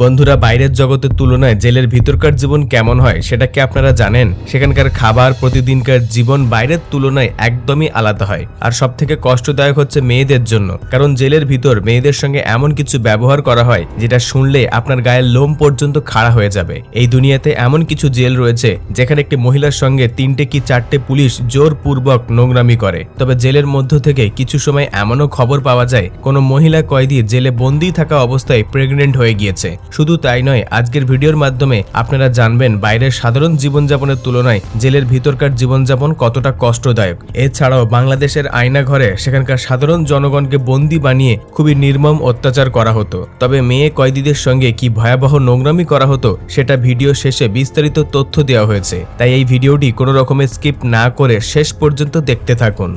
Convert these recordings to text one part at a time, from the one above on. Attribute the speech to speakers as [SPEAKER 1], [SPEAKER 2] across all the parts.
[SPEAKER 1] বন্ধুরা, বাইরের জগতের তুলনায় জেলের ভিতরকার জীবন কেমন হয় সেটা কি আপনারা জানেন? সেখানকার খাবার, প্রতিদিনকার জীবন বাইরের তুলনায় একদমই আলাদা হয়। আর সব থেকে কষ্টদায়ক হচ্ছে মেয়েদের জন্য। কারণ জেলের ভিতর মেয়েদের সঙ্গে এমন কিছু ব্যবহার করা হয়, যেটা শুনলে আপনার গায়ের লোম পর্যন্ত খাড়া হয়ে যাবে। এই দুনিয়াতে এমন কিছু জেল রয়েছে, যেখানে একটি মহিলার সঙ্গে তিনটে কি চারটে পুলিশ জোরপূর্বক নোংরামি করে। তবে জেলের মধ্য থেকে কিছু সময় এমনও খবর পাওয়া যায়, কোনো মহিলা কয়েদি জেলে বন্দি থাকা অবস্থায় প্রেগনেন্ট হয়ে গিয়েছে। শুধু তাই নয়, আজকের ভিডিওর মাধ্যমে আপনারা জানবেন বাইরের সাধারণ জীবনযাপনের তুলনায় জেলের ভিতরকার জীবনযাপন কতটা কষ্টদায়ক। এছাড়াও বাংলাদেশের আয়না ঘরে সেখানকার সাধারণ জনগণকে বন্দি বানিয়ে খুবই নির্মম অত্যাচার করা হতো। তবে মেয়ে কয়েদিদের সঙ্গে কি ভয়াবহ নোংরামি করা হতো, সেটা ভিডিও শেষে বিস্তারিত তথ্য দেওয়া হয়েছে। তাই এই ভিডিওটি কোনো রকমের স্কিপ না করে শেষ পর্যন্ত দেখতে থাকুন।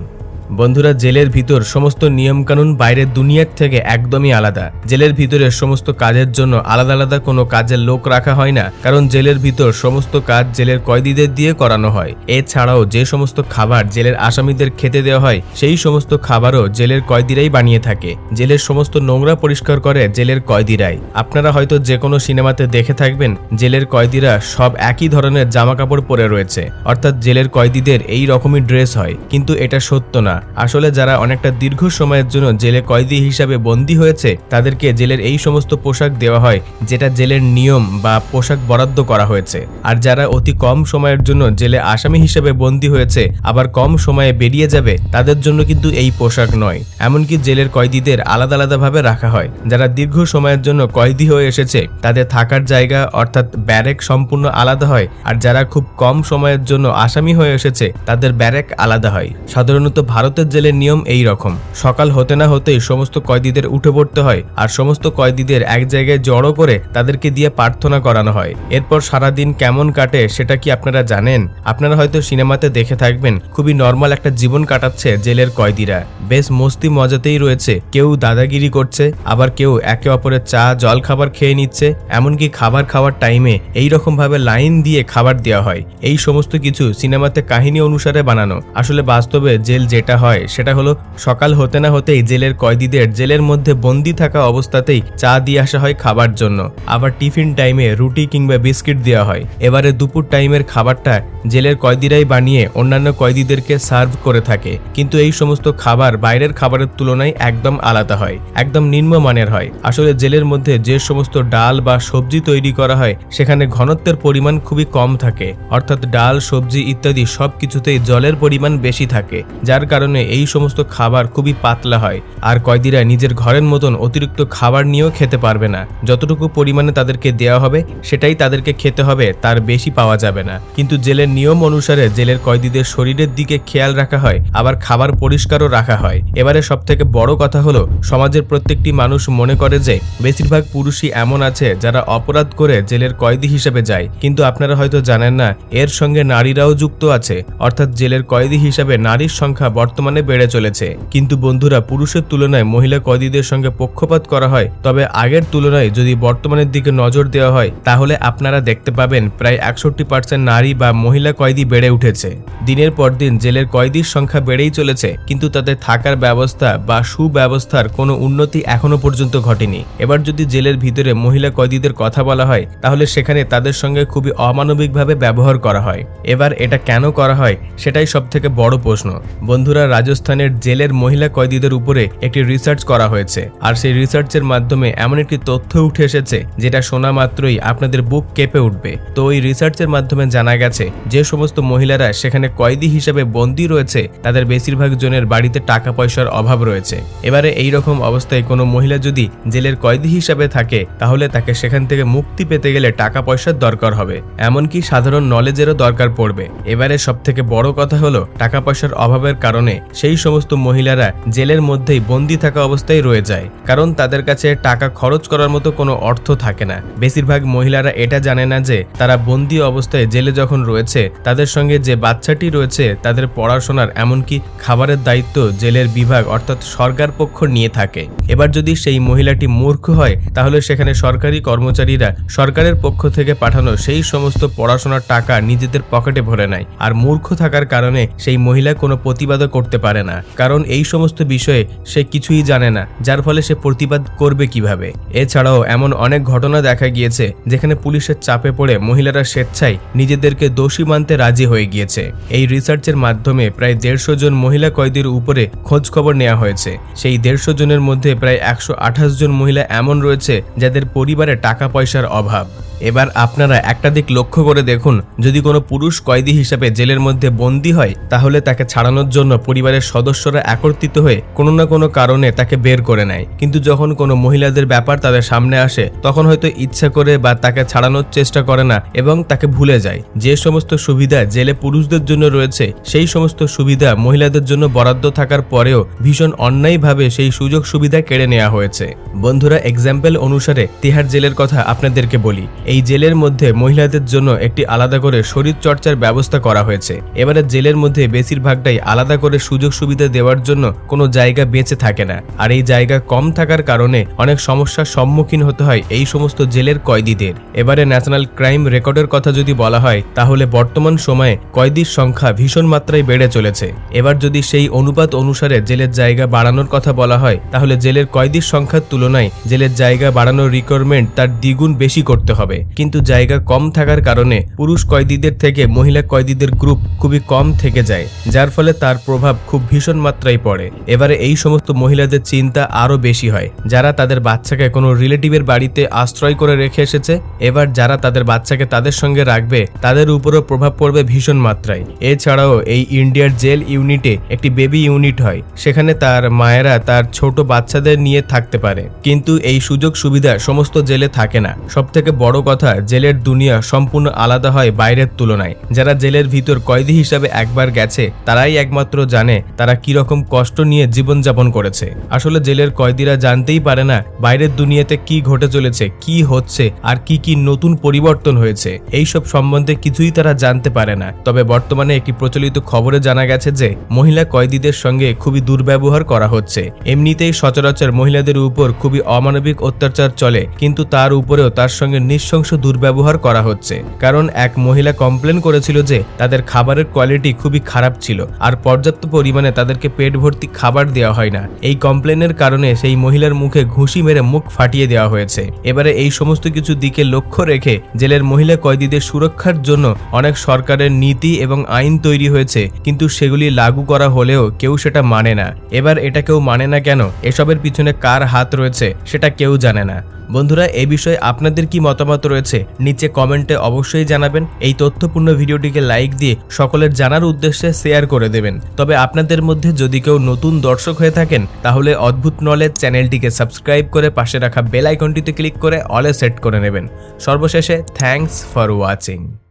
[SPEAKER 1] বন্ধুরা, জেলের ভিতর সমস্ত নিয়মকানুন বাইরের দুনিয়ার থেকে একদমই আলাদা। জেলের ভিতরে সমস্ত কাজের জন্য আলাদা আলাদা কোনো কাজের লোক রাখা হয় না, কারণ জেলের ভিতর সমস্ত কাজ জেলের কয়েদিদের দিয়ে করানো হয়। এছাড়াও যে সমস্ত খাবার জেলের আসামিদের খেতে দেওয়া হয়, সেই সমস্ত খাবারও জেলের কয়েদিরাই বানিয়ে থাকে। জেলের সমস্ত নোংরা পরিষ্কার করে জেলের কয়েদিরাই। আপনারা হয়তো যে কোনো সিনেমাতে দেখে থাকবেন, জেলের কয়েদিরা সব একই ধরনের জামা কাপড় পরে রয়েছে। অর্থাৎ জেলের কয়েদিদের এই রকমই ড্রেস হয়, কিন্তু এটা সত্য না। আসলে যারা অনেকটা দীর্ঘ সময়ের জন্য জেলে কয়েদি হিসাবে বন্দী হয়েছে, তাদেরকে জেলের এই সমস্ত পোশাক দেওয়া হয়, যেটা জেলের নিয়ম বা পোশাক বরাদ্দ করা হয়েছে। আর যারা অতি কম সময়ের জন্য জেলে আসামি হিসেবে বন্দী হয়েছে, আবার কম সময়ে বেরিয়ে যাবে, তাদের জন্য কিন্তু এই পোশাক নয়। এমনকি জেলের কয়েদিদের আলাদা আলাদাভাবে রাখা হয়। যারা দীর্ঘ সময়ের জন্য কয়েদি হয়ে এসেছে, তাদের থাকার জায়গা অর্থাৎ ব্যারেক সম্পূর্ণ আলাদা হয়, আর যারা খুব কম সময়ের জন্য আসামি হয়ে এসেছে, তাদের ব্যারেক আলাদা হয়। সাধারণত ভারতের জেলের নিয়ম এই রকম। সকাল হতে না হতেই সমস্ত কয়েদিদের উঠে পড়তে হয় আর সমস্ত কয়েদিদের এক জায়গায় জড়ো করে তাদেরকে দিয়ে প্রার্থনা করানো হয়। এরপর সারাদিন কেমন কাটে সেটা কি আপনারা জানেন? আপনারা হয়তো সিনেমাতে দেখে থাকবেন, খুবই নর্মাল একটা জীবন কাটাচ্ছে জেলের কয়েদিরা। বেশ মস্তি মজাতেই রয়েছে, কেউ দাদাগিরি করছে, আবার কেউ একে অপরের চা, জল খাবার খেয়ে নিচ্ছে, এমনকি খাবার খাওয়ার টাইমে এই রকম ভাবে লাইন দিয়ে খাবার দেওয়া হয়। এই সমস্ত কিছু সিনেমাতে কাহিনী অনুসারে বানানো। আসলে বাস্তবে জেল যেটা হয়, সেটা হলো সকাল হতে না হতেই জেলের কয়েদিদের জেলের মধ্যে বন্দি থাকা অবস্থাতেই চা দিয়ে আসা হয় খাবার জন্য। আবার টিফিন টাইমে রুটি কিংবা বিস্কিট দেওয়া হয়। এবারে দুপুর টাইমের খাবারটা জেলের কয়েদিরাই বানিয়ে অন্যান্য কয়েদিদেরকে সার্ভ করে থাকে। কিন্তু এই সমস্ত খাবার বাইরের খাবারের তুলনায় একদম আলাদা হয়, একদম নিম্নমানের হয়। আসলে জেলের মধ্যে যে সমস্ত ডাল বা সবজি তৈরি করা হয়, সেখানে ঘনত্বের পরিমাণ খুবই কম থাকে। অর্থাৎ ডাল, সবজি ইত্যাদি সব কিছুতেই জলের পরিমাণ বেশি থাকে, যার কারণে এই সমস্ত খাবার খুবই পাতলা হয়। আর কয়েদিরা নিজের ঘরের মতন অতিরিক্ত খাবার নিয়েও খেতে পারবে না। যতটুকু পরিমাণে তাদেরকে দেওয়া হবে, সেটাই তাদেরকে খেতে হবে, তার বেশি পাওয়া যাবে না। কিন্তু জেলের নিয়ম অনুসারে জেলের কয়েদিদের শরীরের দিকে খেয়াল রাখা হয়, আবার খাবার পরিষ্কারও রাখা হয়। এবারে সব থেকে বড় কথা হলো, সমাজের প্রত্যেকটি মানুষ মনে করে যে, বেশিরভাগ পুরুষই এমন আছে যারা অপরাধ করে জেলের কয়েদি হিসেবে যায়। কিন্তু আপনারা হয়তো জানেন না, এর সঙ্গে নারীরাও যুক্ত আছে। অর্থাৎ জেলের কয়েদি হিসাবে নারীর সংখ্যা বর্তমানে বেড়ে চলেছে। কিন্তু বন্ধুরা, পুরুষের তুলনায় মহিলা কয়েদিদের সঙ্গে পক্ষপাত করা হয়? তবে আগের তুলনায় যদি বর্তমানের দিকে নজর দেওয়া হয়, তাহলে আপনারা দেখতে পাবেন প্রায় একষট্টি পার্সেন্ট নারী বা মহিলা কয়েদি বেড়ে উঠেছে। দিনের পর দিন জেলের কয়েদির সংখ্যা বেড়েই চলেছে, কিন্তু তাদের থাকার ব্যবস্থা বা সুব্যবস্থার কোনো উন্নতি এখনও পর্যন্ত ঘটেনি। এবার যদি জেলের ভিতরে মহিলা কয়েদিদের কথা বলা হয়, তাহলে সেখানে তাদের সঙ্গে খুবই অমানবিকভাবে ব্যবহার করা হয়। এবার এটা কেন করা হয়, সেটাই সব থেকে বড় প্রশ্ন। বন্ধুরা রাজস্থানের জেলের মহিলা কয়েদিদের উপরে একটি রিসার্চ করা হয়েছে। আর সেই রিসার্চের মাধ্যমে এমন একটি তথ্য উঠে এসেছে, যেটা শোনা মাত্রই আপনাদের বুক কেঁপে উঠবে। তো ওই রিসার্চের মাধ্যমে জানা গেছে, যে সমস্ত মহিলারা সেখানে কয়েদি হিসেবে বন্দী রয়েছে, তাদের বেশিরভাগ জনের বাড়িতে টাকা পয়সার অভাব রয়েছে। এবারে এই রকম অবস্থায় কোনো মহিলা যদি জেলের কয়েদি হিসাবে থাকে, তাহলে তাকে সেখান থেকে মুক্তি পেতে গেলে টাকা পয়সার দরকার হবে। এমনকি সাধারণ নলেজেরও দরকার পড়বে। এবারে সব থেকে বড় কথা হলো টাকা পয়সার অভাবের কারণে সেই সমস্ত মহিলারা জেলের মধ্যেই বন্দি থাকা অবস্থায় রয়ে যায়। কারণ তাদের কাছে টাকা খরচ করার মতো কোনো অর্থ থাকে না। বেশিরভাগ মহিলারা এটা জানে না যে তারা বন্দি অবস্থায় জেলে যখন রয়েছে, তাদের সঙ্গে যে বাচ্চাটি রয়েছে, তাদের পড়াশোনার এমনকি খাবারের দায়িত্ব জেলের বিভাগ অর্থাৎ সরকার পক্ষ নিয়ে থাকে। এবার যদি সেই মহিলাটি মূর্খ হয়, তাহলে সেখানে সরকারি কর্মচারীরা সরকারের পক্ষ থেকে পাঠানো সেই সমস্ত পড়াশোনার টাকা নিজেদের পকেটে ভরে নেয়। আর মূর্খ থাকার কারণে সেই মহিলা কোনো প্রতিবাদও করতে পারে না। কারণ এই সমস্ত বিষয়ে সে কিছুই জানে না, যার ফলে সে প্রতিবাদ করবে কীভাবে? এছাড়াও এমন অনেক ঘটনা দেখা গিয়েছে, যেখানে পুলিশের চাপে পড়ে মহিলারা স্বেচ্ছায় নিজেদেরকে দোষী মানতে রাজি হয়ে গিয়েছে। এই রিসার্চের মাধ্যমে প্রায় দেড়শো জন মহিলা কয়েদির উপরে খোঁজ খবর নেওয়া হয়েছে। সেই দেড়শো জনের মধ্যে প্রায় একশো আঠাশ জন মহিলা এমন রয়েছে, যাদের পরিবারে টাকা পয়সার অভাব। এবার আপনারা একটা দিক লক্ষ্য করে দেখুন, যদি কোনো পুরুষ কয়েদি হিসাবে জেলের মধ্যে বন্দী হয়, তাহলে তাকে ছাড়ানোর জন্য পরিবারের সদস্যরা একত্রিত হয়ে কোনো না কোনো কারণে তাকে বের করে নেয়। কিন্তু যখন কোনো মহিলাদের ব্যাপার তাদের সামনে আসে, তখন হয়তো ইচ্ছা করে বা তাকে ছাড়ানোর চেষ্টা করে না এবং তাকে ভুলে যায়। যে সমস্ত সুবিধা জেলে পুরুষদের জন্য রয়েছে, সেই সমস্ত সুবিধা মহিলাদের জন্য বরাদ্দ থাকার পরেও ভীষণ অন্যায়ভাবে সেই সুযোগ সুবিধা কেড়ে নেওয়া হয়েছে। বন্ধুরা এক্সাম্পল অনুসারে তিহার জেলের কথা আপনাদেরকে বলি। এই জেলের মধ্যে মহিলাদের জন্য একটি আলাদা করে শরীর চর্চার ব্যবস্থা করা হয়েছে। এবারে জেলের মধ্যে বেশিরভাগটাই আলাদা করে সুযোগ সুবিধা দেওয়ার জন্য কোনো জায়গা বেঁচে থাকে না। আর এই জায়গা কম থাকার কারণে অনেক সমস্যার সম্মুখীন হতে হয় এই সমস্ত জেলের কয়েদিদের। এবারে ন্যাশনাল ক্রাইম রেকর্ডের কথা যদি বলা হয়, তাহলে বর্তমান সময়ে কয়েদির সংখ্যা ভীষণ মাত্রায় বেড়ে চলেছে। এবার যদি সেই অনুপাত অনুসারে জেলের জায়গা বাড়ানোর কথা বলা হয়, তাহলে জেলের কয়েদির সংখ্যার তুলনায় জেলের জায়গা বাড়ানোর রিকোয়ারমেন্ট তার দ্বিগুণ বেশি করতে হবে। কিন্তু জায়গা কম থাকার কারণে পুরুষ কয়েদিদের থেকে মহিলা কয়েদিদের গ্রুপ খুবই কম থেকে যায়, যার ফলে তার প্রভাব খুব ভীষণ মাত্রায় পড়ে। এবারে এই সমস্ত মহিলাদের চিন্তা আরও বেশি হয়। যারা তাদের বাচ্চাকে কোনো রিলেটিভের বাড়িতে আশ্রয় করে রেখে এসেছে, এবার যারা তাদের বাচ্চাকে তাদের সঙ্গে রাখবে, তাদের উপরও প্রভাব পড়বে ভীষণ মাত্রায়। এছাড়াও এই ইন্ডিয়ার জেল ইউনিটে একটি বেবি ইউনিট হয়, সেখানে তার মায়েরা তার ছোট বাচ্চাদের নিয়ে থাকতে পারে। কিন্তু এই সুযোগ সুবিধা সমস্ত জেলে থাকে না। সব থেকে বড় কথা, জেলের দুনিয়া সম্পূর্ণ আলাদা হয় বাইরের তুলনায়। যারা জেলের ভিতর কয়েদি হিসাবে একবার গেছে, তারাই একমাত্র জানে তারা কি রকম কষ্ট নিয়ে জীবনযাপন করেছে। আসলে জেলের কয়েদিরা জানতেই পারে না বাইরের দুনিয়াতে কি ঘটে চলেছে, কি হচ্ছে, আর কি কি নতুন পরিবর্তন হয়েছে। এইসব সম্বন্ধে কিছুই তারা জানতে পারে না। তবে বর্তমানে একটি প্রচলিত খবরে জানা গেছে যে, মহিলা কয়েদিদের সঙ্গে খুবই দুর্ব্যবহার করা হচ্ছে। এমনিতেই সচরাচর মহিলাদের উপর খুবই অমানবিক অত্যাচার চলে, কিন্তু তার উপরেও তার সঙ্গে নৃশংস দুর্ব্যবহার করা হচ্ছে। কারণ এক মহিলা কমপ্লেন করেছিল যে তাদের খাবারের কোয়ালিটি খুবই খারাপ ছিল আর পর্যাপ্ত পরিমাণে তাদেরকে পেট ভর্তি খাবার দেওয়া হয় না। এই কমপ্লেনের কারণে সেই মহিলার মুখে ঘুষি মেরে মুখ ফাটিয়ে দেওয়া হয়েছে। এবারে এই সমস্ত কিছু দিকে লক্ষ্য রেখে জেলের মহিলা কয়েদিদের সুরক্ষার জন্য অনেক সরকারের নীতি এবং আইন তৈরি হয়েছে, কিন্তু সেগুলি লাগু করা হলেও কেউ সেটা মানে না। এবার এটা কেউ মানে না কেন? এসবের পিছনে কার হাত রয়েছে, সেটা কেউ জানে না। বন্ধুরা, এ বিষয়ে আপনাদের কি মতামত রয়েছে? নিচে কমেন্টে অবশ্যই জানাবেন। এই তথ্যপূর্ণ ভিডিওটিকে লাইক দিয়ে সকলের জানার উদ্দেশ্যে শেয়ার করে দেবেন। তবে আপনাদের মধ্যে যদি কেউ নতুন দর্শক হয়ে থাকেন, তাহলে অদ্ভুত নলেজ চ্যানেলটিকে সাবস্ক্রাইব করে পাশে রাখা বেল আইকনটিতে ক্লিক করে অলে সেট করে নেবেন। সর্বশেষে থ্যাংকস ফর ওয়াচিং।